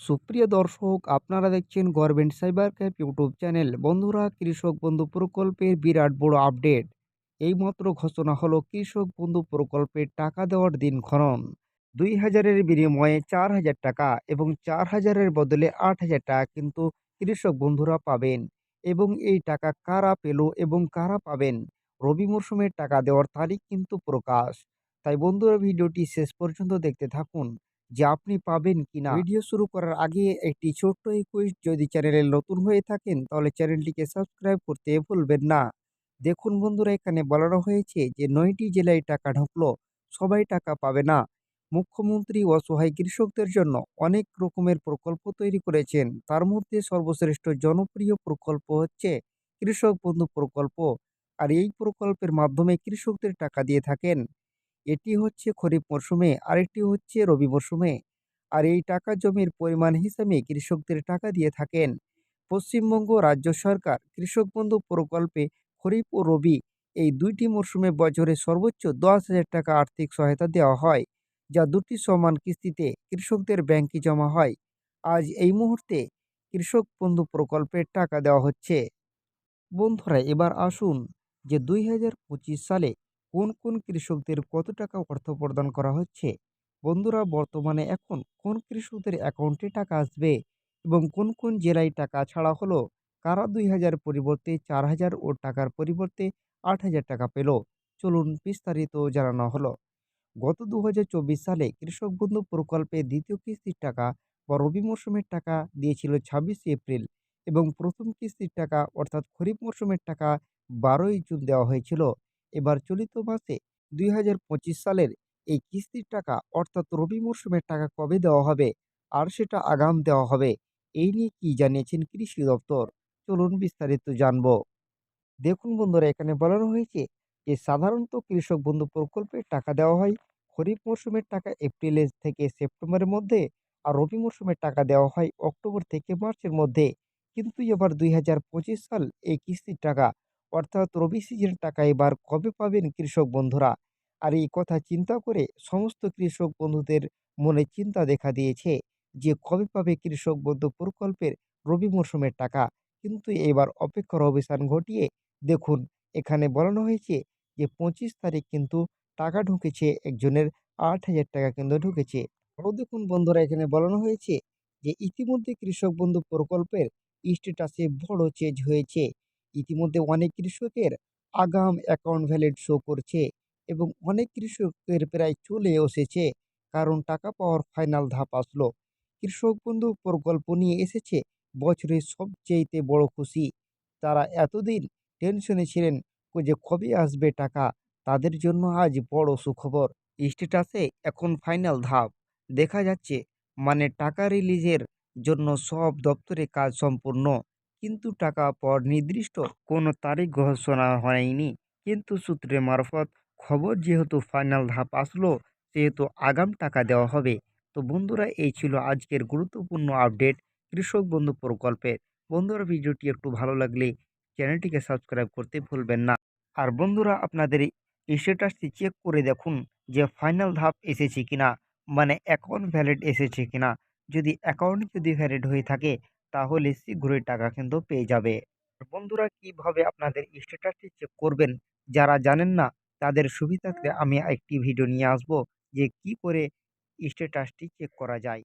সুপ্রিয় দর্শক, আপনারা দেখছেন government cyber cap YouTube channel. বন্ধুরা, কৃষক বন্ধু প্রকল্পের বিরাট বড় আপডেট। এইমাত্র ঘোষণা হলো কৃষক বন্ধু প্রকল্পের টাকা দেওয়ার দিনক্ষণ দুই হাজারের বিনিময়ে চার হাজার টাকা এবং চার হাজারের বদলে আট হাজার টাকা কিন্তু কৃষক বন্ধুরা পাবেন। এবং এই টাকা কারা পেল এবং কারা পাবেন, রবি মরশুমের টাকা দেওয়ার তারিখ কিন্তু প্রকাশ। তাই বন্ধুরা, ভিডিওটি শেষ পর্যন্ত দেখতে থাকুন। যে আপনি পাবেন কিনা। ভিডিও শুরু করার আগে একটি ছোট্ট রিকোয়েস্ট যদি চ্যানেলে নতুন হয়ে থাকেন তাহলে চ্যানেলটিকে সাবস্ক্রাইব করতে ভুলবেন না। দেখুন বন্ধুরা এখানে বলানো হয়েছে যে নয়টি জেলায় টাকা ঢুকলো সবাই টাকা পাবে না। মুখ্যমন্ত্রী অসহায় কৃষকদের জন্য অনেক রকমের প্রকল্প তৈরি করেছেন। তার মধ্যে সর্বশ্রেষ্ঠ জনপ্রিয় প্রকল্প হচ্ছে কৃষক বন্ধু প্রকল্প। আর এই প্রকল্পের মাধ্যমে কৃষকদের টাকা দিয়ে থাকেন। এটি হচ্ছে খরিফ মরশুমে আরেকটি হচ্ছে রবি মরশুমে আর এই টাকা জমির পরিমাণ হিসাবে কৃষকদের টাকা দিয়ে থাকেন। পশ্চিমবঙ্গ রাজ্য সরকার, কৃষক বন্ধু প্রকল্পে খরিফ ও রবি এই দুইটি মরশুমে বছরে সর্বোচ্চ দশ হাজার টাকা আর্থিক সহায়তা দেওয়া হয়, যা দুটি সমান কিস্তিতে কৃষকদের ব্যাংকে জমা হয়। আজ এই মুহূর্তে কৃষক বন্ধু প্রকল্পের টাকা দেওয়া হচ্ছে। বন্ধুরা, এবার আসুন যে দুই হাজার পঁচিশ সালে কোন কোন কৃষকদের কত টাকা অর্থ প্রদান করা হচ্ছে? বন্ধুরা, বর্তমানে এখন কোন কৃষকদের অ্যাকাউন্টে টাকা আসবে এবং কোন কোন জেলায় টাকা ছাড়া হলো? কারা দুই হাজার পরিবর্তে চার হাজার ও টাকার পরিবর্তে আট হাজার টাকা পেল? চলুন বিস্তারিত জানানো হলো। গত দু হাজার চব্বিশ সালে কৃষক বন্ধু প্রকল্পে দ্বিতীয় কিস্তির টাকা বা রবি মরশুমের টাকা দিয়েছিল ছাব্বিশে এপ্রিল এবং প্রথম কিস্তির টাকা অর্থাৎ খরিফ মরশুমের টাকা বারোই জুন দেওয়া হয়েছিল। এবার চলিত মাসে দুই হাজার পঁচিশ সালের এই কিস্তির টাকা অর্থাৎ রবি মরশুমের টাকা কবে দেওয়া হবে? আর সেটা আগাম দেওয়া হবে? এই নিয়ে কি জানিয়েছেন কৃষি দপ্তর? চলুন বিস্তারিত জানব। দেখুন বন্ধুরা, এখানে বলানো হয়েছে যে, সাধারণত কৃষক বন্ধু প্রকল্পের টাকা দেওয়া হয় খরিফ মরশুমের টাকা এপ্রিলের থেকে সেপ্টেম্বরের মধ্যে আর রবি মরশুমের টাকা দেওয়া হয় অক্টোবর থেকে মার্চের মধ্যে। কিন্তু এবার দুই হাজার পঁচিশ সাল এই কিস্তির টাকা অর্থাৎ রবি সিজনের টাকা এবার কবে পাবেন কৃষক বন্ধুরা? আর এই কথা চিন্তা করে সমস্ত কৃষক বন্ধুদের মনে চিন্তা দেখা দিয়েছে যে, কবে পাবে কৃষক বন্ধু প্রকল্পের রবি মরশুমের টাকা? কিন্তু এবার অপেক্ষার অবসান ঘটিয়ে দেখুন, এখানে বলানো হয়েছে যে, পঁচিশ তারিখ কিন্তু টাকা ঢুকেছে, একজনের আট হাজার টাকা কিন্তু ঢুকেছে। আরও দেখুন বন্ধুরা, এখানে বলানো হয়েছে যে, ইতিমধ্যে কৃষক বন্ধু প্রকল্পের স্ট্যাটাসে বড় চেঞ্জ হয়েছে। ইতিমধ্যে অনেক কৃষকের আগাম অ্যাকাউন্ট ভ্যালিড শো করছে এবং অনেক কৃষকের প্রায় চলে এসেছে কারণ টাকা পাওয়ার ফাইনাল ধাপ আসলো। কৃষক বন্ধু প্রকল্প নিয়ে এসেছে বছরের সবচেয়েতে বড় খুশি। তারা এতদিন টেনশনে ছিলেন যে কবে আসবে টাকা? তাদের জন্য আজ বড় সুখবর। স্ট্যাটাসে এখন ফাইনাল ধাপ। দেখা যাচ্ছে মানে টাকা রিলিজের জন্য সব দপ্তরে কাজ সম্পূর্ণ। কিন্তু টাকা পর নির্দিষ্ট কোনো তারিখ ঘোষণা হয়নি। কিন্তু সূত্রে মারফত খবর যেহেতু ফাইনাল ধাপ আসলো, সেহেতু আগাম টাকা দেওয়া হবে। তো বন্ধুরা, এই ছিল আজকের গুরুত্বপূর্ণ আপডেট কৃষক বন্ধু প্রকল্পের। বন্ধুরা, ভিডিওটি একটু ভালো লাগলে চ্যানেলটিকে সাবস্ক্রাইব করতে ভুলবেন না। আর বন্ধুরা, আপনাদের স্ট্যাটাসটি চেক করে দেখুন যে ফাইনাল ধাপ এসেছে কিনা মানে অ্যাকাউন্ট ভ্যালিড এসেছে কিনা। যদি অ্যাকাউন্ট যদি ভ্যালিড হয়ে থাকে তাহলে শীঘ্রই টাকা কিন্তু পেয়ে যাবে। বন্ধুরা কীভাবে আপনাদের স্ট্যাটাসটি চেক করবেন? যারা জানেন না, তাদের সুবিধার্থে আমি একটি ভিডিও নিয়ে আসব যে কি করে স্ট্যাটাসটি চেক করা যায়।